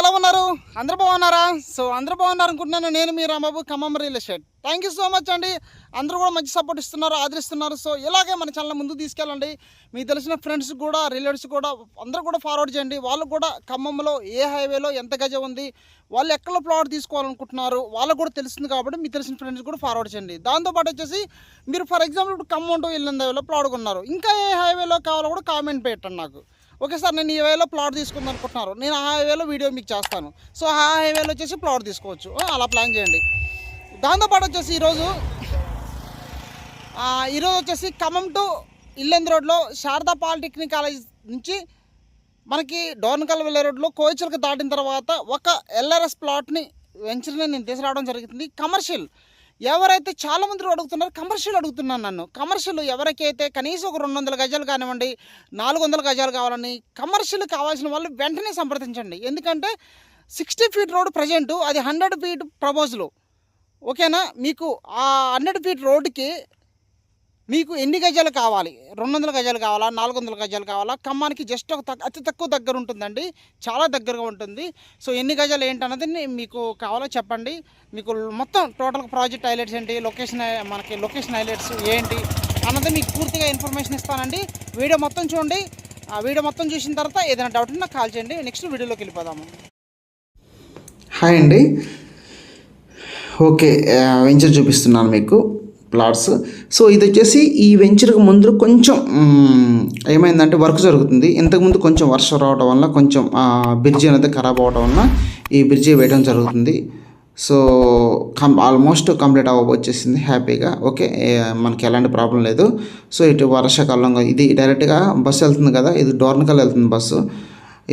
ఎలా ఉన్నారు? అందరు బాగున్నారా? సో అందరు బాగున్నారు అనుకుంటున్నాను నేను మీ Rambabu Khammam real estate. Thank you so much అండి. అందరూ కూడా మంచి సపోర్ట్ ఇస్తున్నారు ఆదరిస్తున్నారు. సో ఇలాగే మన ఛానల్ ముందుకు తీసుకెళ్ళండి. మీకు తెలిసిన ఫ్రెండ్స్ కూడా రిలేటివ్స్ కూడా అందరూ కూడా ఫార్వర్డ్ చేయండి. వాళ్ళు కూడా ఖమ్మంలో ఏ హైవేలో ఎంత గజ ఉంది వాళ్ళు ఎక్కడ ప్లాట్ తీసుకోవాలనుకుంటున్నారు వాళ్ళకు కూడా తెలుస్తుంది కాబట్టి మీకు తెలిసిన ఫ్రెండ్స్ కూడా ఫార్వర్డ్ చేయండి. దాంతోపాటు వచ్చేసి మీరు ఫర్ ఎగ్జాంపుల్ ఇప్పుడు ఖమ్మం టు వెళ్ళిన హైవేలో ప్లాట్ కొన్నారు. ఇంకా ఏ హైవేలో కావాలో కూడా కామెంట్ పెట్టండి నాకు. ఓకే సార్ నేను ఈ వేలో ప్లాట్ తీసుకుందాం అనుకుంటున్నారు. నేను ఆ హైవేలో వీడియో మీకు చేస్తాను. సో ఆ హైవేలో వచ్చేసి ప్లాట్ తీసుకోవచ్చు. అలా ప్లాన్ చేయండి. దాంతోపాటు వచ్చేసి ఈరోజు ఈరోజు వచ్చేసి ఖమ్మం టు ఇల్లెంద్ రోడ్లో శారదా పాలిటెక్నిక్ కాలేజ్ నుంచి మనకి డోర్నకల్ వెళ్ళే రోడ్లో కోయిచలకు దాటిన తర్వాత ఒక ఎల్ఆర్ఎస్ ప్లాట్ని వెంచర్ని నేను తీసుకురావడం జరుగుతుంది. కమర్షియల్ ఎవరైతే చాలా మంది అడుగుతున్నారు కమర్షియల్ అడుగుతున్నాను నన్ను. కమర్షియల్ ఎవరికైతే కనీసం ఒక రెండు వందల గజాలు కానివ్వండి నాలుగు వందల గజాలు కావాలని కమర్షియల్ కావాల్సిన వాళ్ళు వెంటనే సంప్రదించండి. ఎందుకంటే సిక్స్టీ ఫీట్ రోడ్ ప్రజెంటు అది హండ్రెడ్ ఫీట్ ప్రపోజలు ఓకేనా మీకు ఆ హండ్రెడ్ ఫీట్ రోడ్డుకి మీకు ఎన్ని గజాలు కావాలి? రెండు వందల గజాలు కావాలా? నాలుగు వందల గజాలు కావాలా? ఖమ్మానికి జస్ట్ ఒక అతి తక్కువ దగ్గర ఉంటుందండి. చాలా దగ్గరగా ఉంటుంది. సో ఎన్ని గజాలు ఏంటన్నది మీకు కావాలో చెప్పండి. మీకు మొత్తం టోటల్ ప్రాజెక్ట్ హైలైట్స్ ఏంటి? లొకేషన్ మనకి లొకేషన్ హైలైట్స్ ఏంటి? అన్నది మీకు పూర్తిగా ఇన్ఫర్మేషన్ ఇస్తానండి. వీడియో మొత్తం చూడండి. ఆ వీడియో మొత్తం చూసిన తర్వాత ఏదైనా డౌట్ ఉన్నా కాల్ చేయండి. నెక్స్ట్ వీడియోలోకి వెళ్ళిపోదాము. హాయ్ అండి. ఓకే వెంచర్ చూపిస్తున్నాను మీకు. ప్లాట్స్ సో ఇది వచ్చేసి ఈ వెంచర్కి ముందు కొంచెం ఏమైందంటే వర్క్ జరుగుతుంది. ఇంతకుముందు కొంచెం వర్షం రావడం వల్ల కొంచెం బ్రిడ్జి అనేది ఖరాబ్ అవడం వల్ల ఈ బ్రిడ్జి వేయడం జరుగుతుంది. సో కం ఆల్మోస్ట్ కంప్లీట్ అవ్వబోచ్చేసింది హ్యాపీగా. ఓకే మనకి ఎలాంటి ప్రాబ్లం లేదు. సో ఇటు వర్షాకాలంగా ఇది డైరెక్ట్గా బస్సు వెళ్తుంది కదా ఇది డోర్నకల్ వెళ్తుంది బస్సు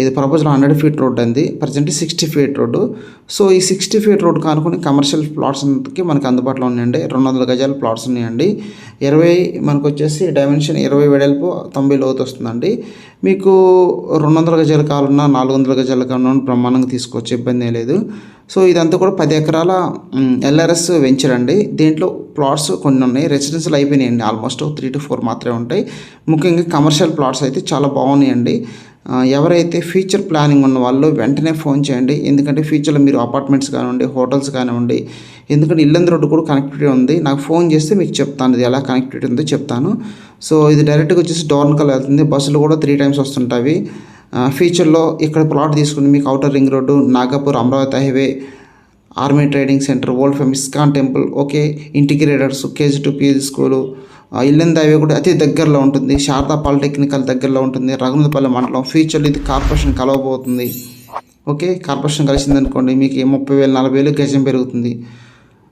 ఇది ప్రపోజల్ హండ్రెడ్ ఫీట్ రోడ్ అంది present sixty feet road so ఈ సిక్స్టీ ఫీట్ రోడ్ కానుకొని కమర్షియల్ ప్లాట్స్కి మనకి అందుబాటులో ఉన్నాయండి. రెండు వందల గజాల ప్లాట్స్ ఉన్నాయండి. ఇరవై మనకు వచ్చేసి డైమెన్షన్ ఇరవై వెడల్పు తొంభై లోతు వస్తుందండి. మీకు రెండు వందల గజాలు కావాలన్నా నాలుగు వందల గజాలు కావాలన్నా బ్రహ్మాండంగా తీసుకోవచ్చు ఇబ్బంది లేదు. సో ఇదంతా కూడా పది ఎకరాల ఎల్ఆర్ఎస్ వెంచర్ అండి. దీంట్లో ప్లాట్స్ కొన్ని ఉన్నాయి. రెసిడెన్షియల్ అయిపోయినాయండి. ఆల్మోస్ట్ త్రీ టు ఫోర్ మాత్రమే ఉంటాయి. ముఖ్యంగా కమర్షియల్ ప్లాట్స్ అయితే చాలా బాగున్నాయండి. ఎవరైతే ఫ్యూచర్ ప్లానింగ్ ఉన్న వాళ్ళు వెంటనే ఫోన్ చేయండి. ఎందుకంటే ఫ్యూచర్లో మీరు అపార్ట్మెంట్స్ కానివ్వండి హోటల్స్ కానివ్వండి ఎందుకంటే ఇల్లందు రోడ్డు కూడా కనెక్టివిటీ ఉంది. నాకు ఫోన్ చేస్తే మీకు చెప్తాను ఇది ఎలా కనెక్టివిటీ ఉందో చెప్తాను. సో ఇది డైరెక్ట్గా వచ్చేసి డోర్నకల్ వెళ్తుంది. బస్సులు కూడా త్రీ టైమ్స్ వస్తుంటాయి. ఫ్యూచర్లో ఇక్కడ ప్లాట్ తీసుకుని మీకు outer ring road Nagpur Amaravati highway army training centre old famous ISKCON temple okay integrators KG to PG school Yellandu highway కూడా అతి దగ్గరలో ఉంటుంది. శారదా పాలిటెక్నికల్ దగ్గరలో ఉంటుంది. రఘునపల్లి మండలం. ఫ్యూచర్లో ఇది కార్పొరేషన్ కలవబోతుంది. ఓకే? కార్పొరేషన్ కలిసిందనుకోండి మీకు ముప్పై వేలు నలభై వేలు గజం పెరుగుతుంది.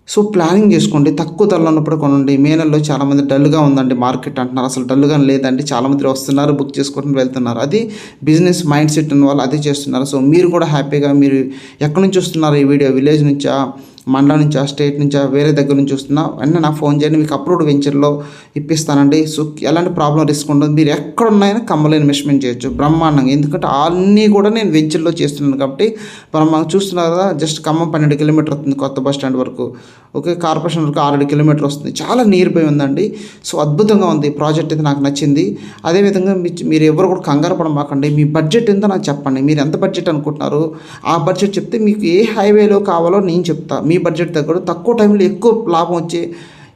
సో ప్లానింగ్ చేసుకోండి. తక్కువ ధరలో ఉన్నప్పుడు కొనండి. మే నెలలో చాలామంది డల్గా ఉందండి మార్కెట్ అంటున్నారు. అసలు డల్గా లేదండి. చాలామంది వస్తున్నారు బుక్ చేసుకుంటూ వెళ్తున్నారు. అది బిజినెస్ మైండ్ సెట్ ఉన్న వాళ్ళు అదే చేస్తున్నారు. సో మీరు కూడా హ్యాపీగా మీరు ఎక్కడి నుంచి వస్తున్నారు? ఈ వీడియో విలేజ్ నుంచా? మండలం నుంచా స్టేట్ నుంచా వేరే దగ్గర నుంచి వస్తున్నా వెంటనే నాకు ఫోన్ చేయండి మీకు అప్రూవ్డ్ వెంచర్లో ఇప్పిస్తానండి. సో ఎలాంటి ప్రాబ్లం రిస్క్ ఉండదు. మీరు ఎక్కడ ఉన్నాయని కమ్మలో ఇన్వెస్ట్మెంట్ చేయొచ్చు. బ్రహ్మాండంగా. ఎందుకంటే అన్నీ కూడా నేను వెంచర్లో చేస్తున్నాను కాబట్టి బ్రహ్మాండంగా చూస్తున్నారు కదా జస్ట్ ఖమ్మం పన్నెండు కిలోమీటర్ వస్తుంది కొత్త బస్ స్టాండ్ వరకు. ఓకే కార్పొరేషన్ వరకు ఆరేడు కిలోమీటర్ వస్తుంది. చాలా నియర్ బై ఉందండి. సో అద్భుతంగా ఉంది. ప్రాజెక్ట్ అయితే నాకు నచ్చింది. అదేవిధంగా మీరు ఎవరు కూడా కంగారు పడమాకండి. మీ బడ్జెట్ ఎంతో నాకు చెప్పండి. మీరు ఎంత బడ్జెట్ అనుకుంటున్నారు? ఆ బడ్జెట్ చెప్తే మీకు ఏ హైవేలో కావాలో నేను చెప్తా. మీ బడ్జెట్ తగ్గడు తక్కువ టైంలో ఎక్కువ లాభం వచ్చే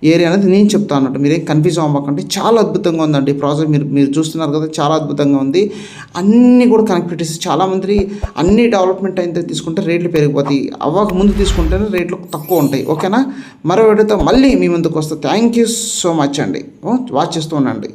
ఏరియా అనేది నేను చెప్తాను అన్నట్టు. మీరేం కన్ఫ్యూజ్ అవ్వకండి. చాలా అద్భుతంగా ఉందండి ప్రాజెక్ట్ మీరు మీరు చూస్తున్నారు కదా చాలా అద్భుతంగా ఉంది. అన్నీ కూడా కనెక్టివిటీస్ చాలామంది అన్ని డెవలప్మెంట్ అయితే తీసుకుంటే రేట్లు పెరిగిపోతాయి. అవ్వక ముందు తీసుకుంటేనే రేట్లు తక్కువ ఉంటాయి. ఓకేనా? మరో వీడియోతో మళ్ళీ మీ ముందుకు వస్తే. థ్యాంక్ యూ సో మచ్ అండి. ఓ, వాచ్ చేస్తూ ఉండండి.